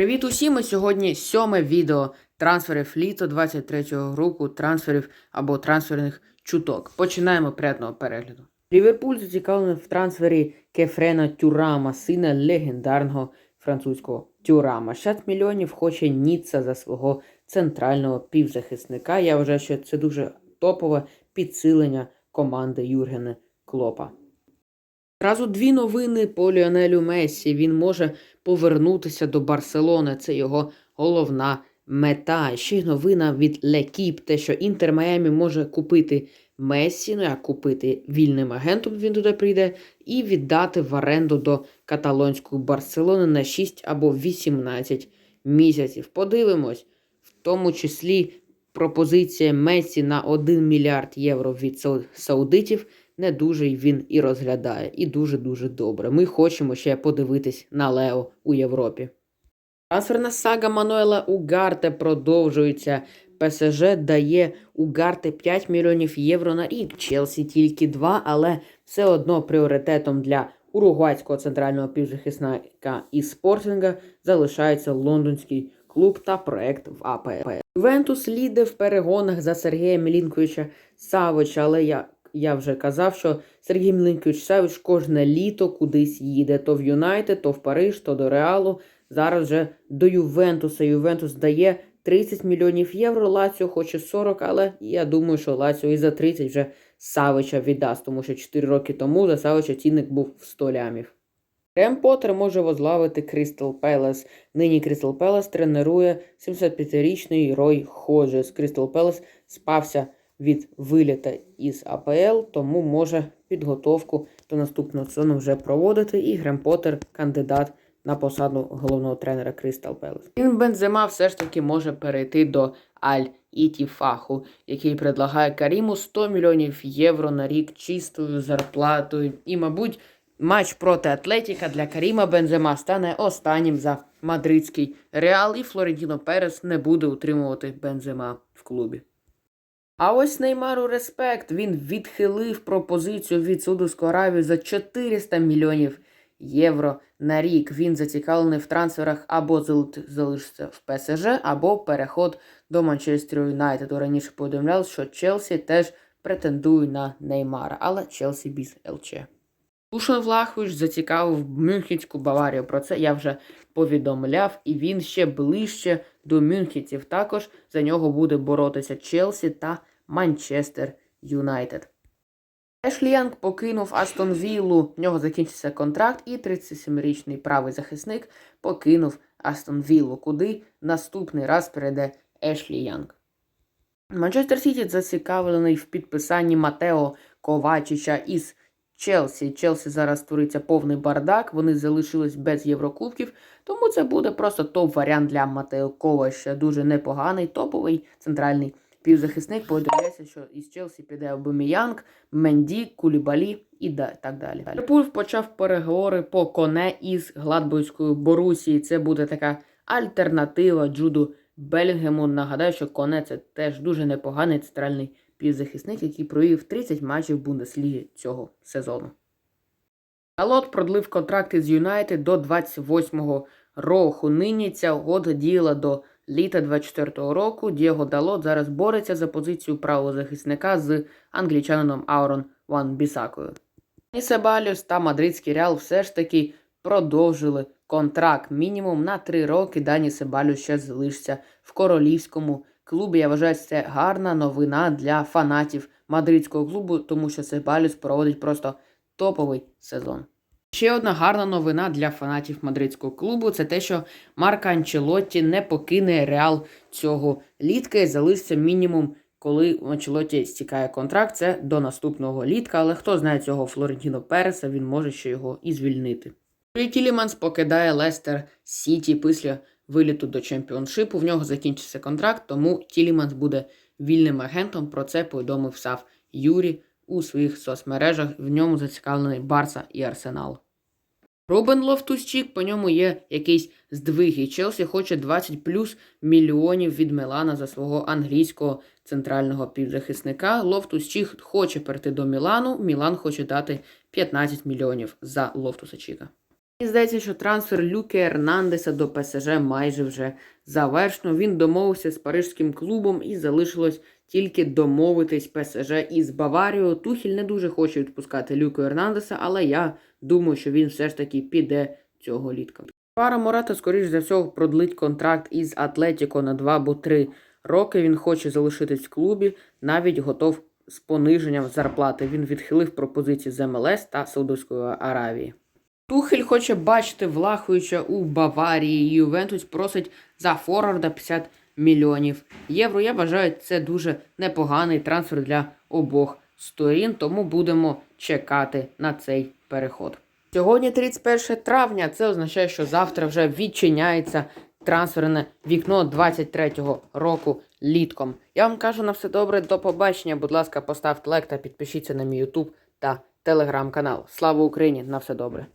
Привіт усім! І Сьогодні сьоме відео трансферів літо 23-го року, трансферів або трансферних чуток. Починаємо приятного перегляду. Ліверпуль зацікавлений в трансфері Кефрена Тюрама, сина легендарного французького Тюрама. 60 мільйонів хоче Ніцца за свого центрального півзахисника. Я вважаю, що це дуже топове підсилення команди Юргена Клопа. Зразу дві новини по Ліонелю Мессі. Він може повернутися до Барселони. Це його головна мета. Ще й новина від Лекіп, те, що Інтер Майамі може купити Мессі, ну як купити вільним агентом, він туди прийде, і віддати в оренду до каталонської Барселони на 6 або 18 місяців. Подивимось, в тому числі пропозиція Мессі на 1 мільярд євро від саудитів не дуже він і розглядає, і дуже-дуже добре. Ми хочемо ще подивитись на Лео у Європі. Трансферна сага Мануела Угарте продовжується. ПСЖ дає Угарте 5 мільйонів євро на рік. Челсі тільки 2, але все одно пріоритетом для уругвайського центрального півзахисника і спортинга залишається лондонський клуб та проект в АПЛ. Ювентус ліде в перегонах за Сергія Мілінковича Савича, але я, я вже казав, що Сергій Мілінкович Савич кожне літо кудись їде. То в Юнайтед, то в Париж, то до Реалу. Зараз вже до Ювентуса. Ювентус дає 30 мільйонів євро. Лаціо хоче 40, але я думаю, що Лаціо і за 30 вже Савича віддасть, тому що 4 роки тому за Савича цінник був в 100 лямів. Крем Поттер може возглавити Крістал Пелес. Нині Крістал Пелес тренує 75-річний Рой Ходжес. Крістал Пелес спався від виліта із АПЛ, тому може підготовку до наступного сезону вже проводити. І Грем Поттер кандидат на посаду головного тренера Крістал Пелес. Він Бензема все ж таки може перейти до Аль Ітіфаху, який предлагає Каріму 100 мільйонів євро на рік чистою зарплатою. І, мабуть, матч проти Атлетіка для Каріма Бензема стане останнім за мадридський Реал, і Флорентіно Перес не буде утримувати Бензема в клубі. А ось Неймару респект. Він відхилив пропозицію від Судовської Аравії за 400 мільйонів євро на рік. Він зацікавлений в трансферах або зал- залишиться в ПСЖ, або переход до Манчестер Юнайтеду. Раніше повідомляли, що Челсі теж претендує на Неймара, але Челсі без ЛЧ. Душан Влахович зацікавив Мюнхенську Баварію. Про це я вже повідомляв, і він ще ближче до Мюнхенців. Також за нього буде боротися Челсі та Манчестер Юнайтед. Ешлі Янг покинув Астон Віллу, в нього закінчився контракт, і 37-річний правий захисник покинув Астон Віллу, куди наступний раз перейде Ешлі Янг. Манчестер Сіті зацікавлений в підписанні Матео Ковачича із Челсі. Челсі зараз твориться повний бардак, вони залишились без Єврокубків, тому це буде просто топ-варіант для Матео Ковача. Дуже непоганий, топовий центральний півзахисник. Повідомляється, що із Челсі піде Обеміянг, Менді, Кулібалі і так далі. Ліверпуль почав переговори по коне із Гладбойською Борусії. Це буде така альтернатива Джуду Белінгему. Нагадаю, що коне це теж дуже непоганий центральний півзахисник, який провів 30 матчів Бундесліги цього сезону. Далот продлив контракти з Юнайтед до 28-го року. Нині ця угода діяла до літа 24-го року. Дієго Далот зараз бореться за позицію правого захисника з англічанином Аурон Ван Бісакою. І Себаліус та Мадридський Реал все ж таки продовжили контракт мінімум на 3 роки. Дані Себаліус ще залишиться в королівському клубі. Я вважаю, це гарна новина для фанатів мадридського клубу, тому що Себаліус проводить просто топовий сезон. Ще одна гарна новина для фанатів мадридського клубу це те, що Марка Анчелотті не покине Реал цього літка і залишиться мінімум, коли у Анчелотті стікає контракт. Це до наступного літка. Але хто знає цього Флорентіно Переса, він може ще його і звільнити. Тіліманс покидає Лестер Сіті після виліту до чемпіоншипу. В нього закінчився контракт, тому Тіліманс буде вільним агентом. Про це повідомив сав Юрій у своїх соцмережах. В ньому зацікавлений Барса і Арсенал. Рубен Лофтус-Чік, по ньому є якийсь здвиг, і Челсі хоче 20 плюс мільйонів від Мілана за свого англійського центрального півзахисника. Лофтус-Чік хоче перейти до Мілану, Мілан хоче дати 15 мільйонів за Лофтуса Чіка. Мені здається, що трансфер Люки Ернандеса до ПСЖ майже вже завершено. Він домовився з парижським клубом і залишилось тільки домовитись ПСЖ із Баварією. Тухіль не дуже хоче відпускати Люку Ернандеса, але я думаю, що він все ж таки піде цього літка. Пара Мората, скоріш за всього, продлить контракт із Атлетіко на 2 або 3 роки. Він хоче залишитись в клубі, навіть готов з пониженням зарплати. Він відхилив пропозиції з МЛС та Саудовської Аравії. Тухель хоче бачити Влаховича у Баварії. Ювентус просить за форварда 50 мільйонів євро. Я вважаю, це дуже непоганий трансфер для обох сторін, тому будемо чекати на цей переход. Сьогодні 31 травня. Це означає, що завтра вже відчиняється трансферне вікно 23-го року літком. Я вам кажу на все добре, до побачення. Будь ласка, поставте лайк та підпишіться на мій YouTube та телеграм-канал. Слава Україні! На все добре!